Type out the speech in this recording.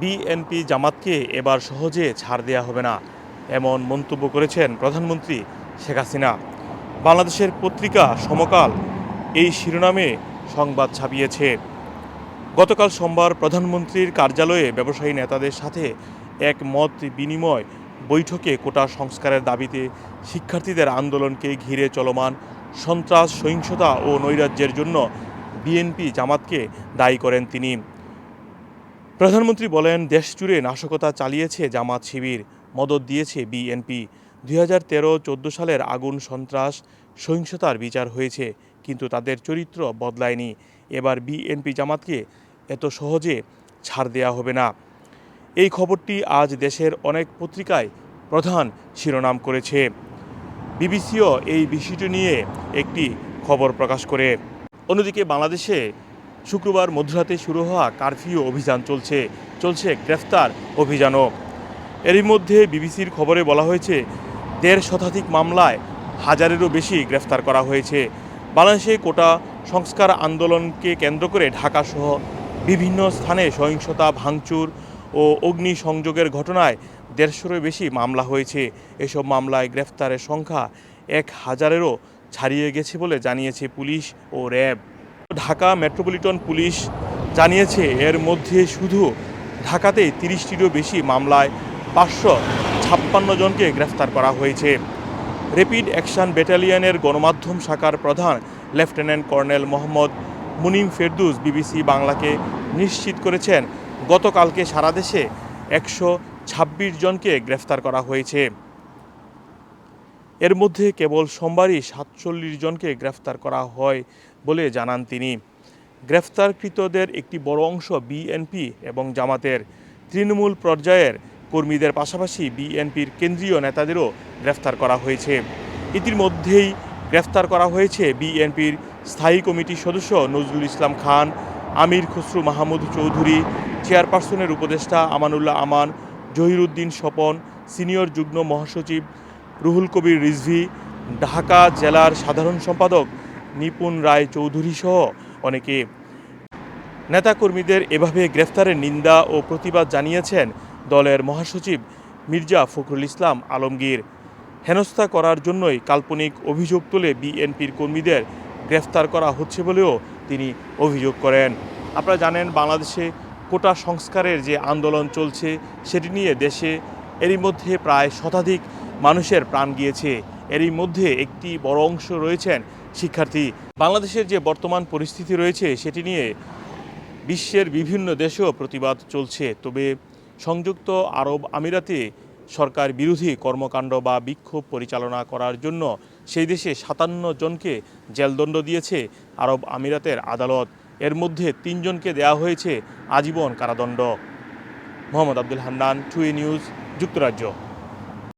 BNP জামাতকে এবার সহজে ছাড় দেওয়া হবে না, এমন মন্তব্য করেছেন প্রধানমন্ত্রী শেখ হাসিনা। বাংলাদেশের পত্রিকা সমকাল এই শিরোনামে সংবাদ ছাপিয়েছে। গতকাল সোমবার প্রধানমন্ত্রীর কার্যালয়ে ব্যবসায়ী নেতাদের সাথে এক মত বিনিময় বৈঠকে কোটা সংস্কারের দাবিতে শিক্ষার্থীদের আন্দোলনকে ঘিরে চলমান সন্ত্রাস, সহিংসতা ও নৈরাজ্যের জন্য বিএনপি জামাতকে দায়ী করেন তিনি। প্রধানমন্ত্রী বলেন, দেশ জুড়ে নাশকতা চালিয়েছে জামাত শিবির, মদত দিয়েছে বিএনপি। দুই হাজার তেরো চোদ্দ সালের আগুন সন্ত্রাস, সহিংসতার বিচার হয়েছে, কিন্তু তাদের চরিত্র বদলায়নি। এবার বিএনপি জামাতকে এত সহজে ছাড় দেওয়া হবে না। এই খবরটি আজ দেশের অনেক পত্রিকায় প্রধান শিরোনাম করেছে। বিবিসিও এই বিষয়টি নিয়ে একটি খবর প্রকাশ করে। অন্যদিকে বাংলাদেশে শুক্রবার মধ্যরাতে শুরু হওয়া কারফিউ অভিযান চলছে। চলছে গ্রেফতার অভিযানও। এরই মধ্যে বিবিসির খবরে বলা হয়েছে, দেড় শতাধিক মামলায় হাজারেরও বেশি গ্রেফতার করা হয়েছে। বাংলাদেশে কোটা সংস্কার আন্দোলনকে কেন্দ্র করে ঢাকাসহ বিভিন্ন স্থানে সহিংসতা, ভাঙচুর ও অগ্নি সংযোগের ঘটনায় দেড়শোরও বেশি মামলা হয়েছে। এসব মামলায় গ্রেফতারের সংখ্যা এক হাজারেরও ছাড়িয়ে গেছে বলে জানিয়েছে পুলিশ ও র্যাব। ঢাকা মেট্রোপলিটন পুলিশ জানিয়েছে, এর মধ্যে শুধু ঢাকাতেই তিরিশটিরও বেশি মামলায় পাঁচশো ছাপ্পান্ন জনকে গ্রেফতার করা হয়েছে। র্যাপিড অ্যাকশন ব্যাটালিয়নের গণমাধ্যম শাখার প্রধান lieutenant colonel Mohammad Munim Ferdous BBC বাংলাকে নিশ্চিত করেছেন, গতকালকে সারা দেশে একশো ছাব্বিশ জনকে গ্রেফতার করা হয়েছে। এর মধ্যে কেবল সোমবারই সাতচল্লিশ জনকে গ্রেফতার করা হয় বলে জানান তিনি। গ্রেফতারকৃতদের একটি বড় অংশ বিএনপি এবং জামাতের তৃণমূল পর্যায়ের কর্মীদের পাশাপাশি বিএনপির কেন্দ্রীয় নেতাদেরও গ্রেফতার করা হয়েছে। ইতিমধ্যেই গ্রেফতার করা হয়েছে বিএনপির স্থায়ী কমিটির সদস্য নজরুল ইসলাম খান, আমির খসরু মাহমুদ চৌধুরী, চেয়ারপারসনের উপদেষ্টা আমানুল্লাহ আমান, জহিরুদ্দিন স্বপন, সিনিয়র যুগ্ম মহাসচিব রুহুল কবির রিজভি, ঢাকা জেলার সাধারণ সম্পাদক নিপুণ রায় চৌধুরী সহ অনেকে। নেতাকর্মীদের এভাবে গ্রেফতারের নিন্দা ও প্রতিবাদ জানিয়েছেন দলের মহাসচিব মির্জা ফখরুল ইসলাম আলমগীর। হেনস্থা করার জন্যই কাল্পনিক অভিযোগ তুলে বিএনপির কর্মীদের গ্রেফতার করা হচ্ছে বলেও তিনি অভিযোগ করেন। আপনারা জানেন, বাংলাদেশে কোটা সংস্কারের যে আন্দোলন চলছে, সেটি নিয়ে দেশে এরই মধ্যে প্রায় শতাধিক মানুষের প্রাণ গিয়েছে। এরই মধ্যে একটি বড় অংশ রয়েছেন শিক্ষার্থী। বাংলাদেশের যে বর্তমান পরিস্থিতি রয়েছে, সেটি নিয়ে বিশ্বের বিভিন্ন দেশেও প্রতিবাদ চলছে। তবে সংযুক্ত আরব আমিরাতে সরকার বিরোধী কর্মকাণ্ড বা বিক্ষোভ পরিচালনা করার জন্য সেই দেশে সাতান্ন জনকে জেলদণ্ড দিয়েছে আরব আমিরাতের আদালত। এর মধ্যে তিনজনকে দেয়া হয়েছে আজীবন কারাদণ্ড। মোহাম্মদ আব্দুল হান্নান টুই নিউজ, যুক্তরাজ্য।